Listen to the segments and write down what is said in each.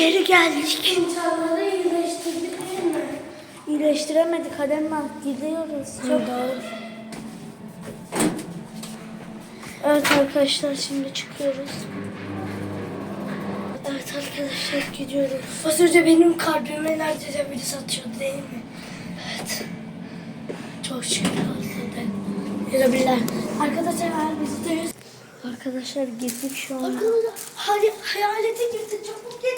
geri geldik. İnsanları iyileştirdik değil mi? İyileştiremedik Adem'le gidiyoruz. Çok Evet arkadaşlar şimdi çıkıyoruz. Evet arkadaşlar gidiyoruz. Az önce benim kalbime neredeyse biri satıyordu değil mi? Evet. Çok şükür Allah'tan. Görebilirler. Arkadaşlar eğer bizi Arkadaşlar girdik şu an. Arkadaşlar hay hayalete girdi. Çabuk gel.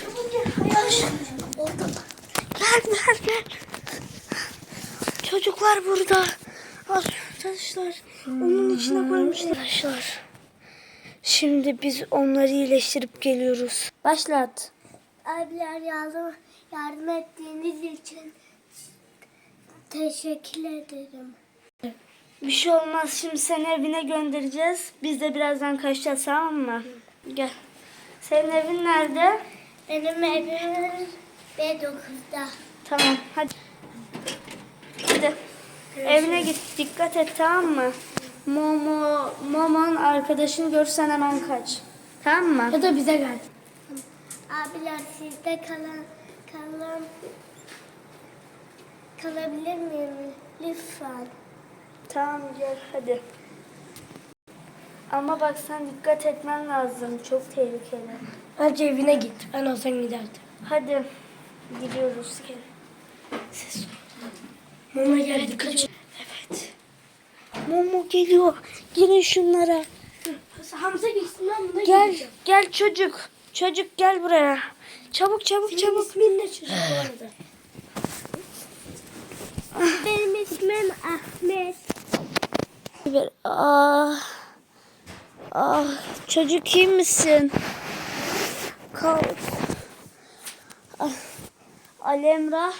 Çabuk gel. Hayalet. Orada. Gel gel gel. Çocuklar burada. Arkadaşlar onun içine koymuşlar. Arkadaşlar. Şimdi biz onları iyileştirip geliyoruz. Başlat. Abiler yardım, yardım ettiğiniz için teşekkür ederim. Bir şey olmaz. Şimdi seni evine göndereceğiz. Biz de birazdan kaçacağız tamam mı? Gel. Senin evin nerede? Benim evim B9'da. Tamam hadi. Hadi. Evine git. Dikkat et tamam mı? Momo, Momon arkadaşını görsen hemen kaç. Tamam mı? Ya da bize gel. Abiler sizde kalan kalan kalabilir miyim lütfen? Tamam gel hadi. Ama bak sen dikkat etmen lazım. Çok tehlikeli. Önce evine git. Ben olsam giderdim. Hadi. Gidiyoruz. Gel. Ses. Mama geldi kaç. Evet. Momo geliyor. Girin şunlara. Hamza geçsin ben buna Gel, gideceğim. gel çocuk. Çocuk gel buraya. Çabuk çabuk Senin çabuk. ismin ne çocuk bu arada? Benim ismim Ahmet. Bir- Ah. Ah, çocuk iyi misin? Kalk. Ah. Ali Emrah.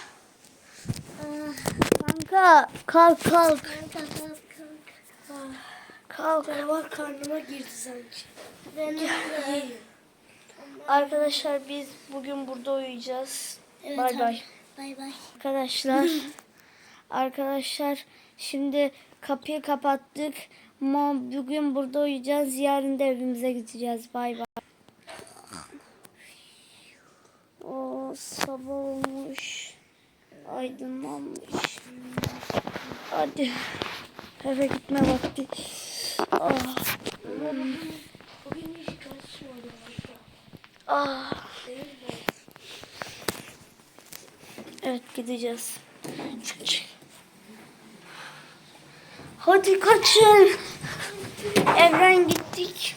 Ah, Kanka kalk kalk. Kalk kalk kalk. Kalk. Canavar karnıma girdi sanki. Benim de. Arkadaşlar biz bugün burada uyuyacağız. Evet, bay bay. Bay bay. Arkadaşlar. arkadaşlar şimdi kapıyı kapattık. Mo bugün burada uyuyacağız. Yarın da evimize gideceğiz. Bay bay. O sabah olmuş. Aydınlanmış. Hadi. Eve gitme vakti. Ah. Ah. Evet gideceğiz. Çık çık. Hadi kaçın. Evren gittik.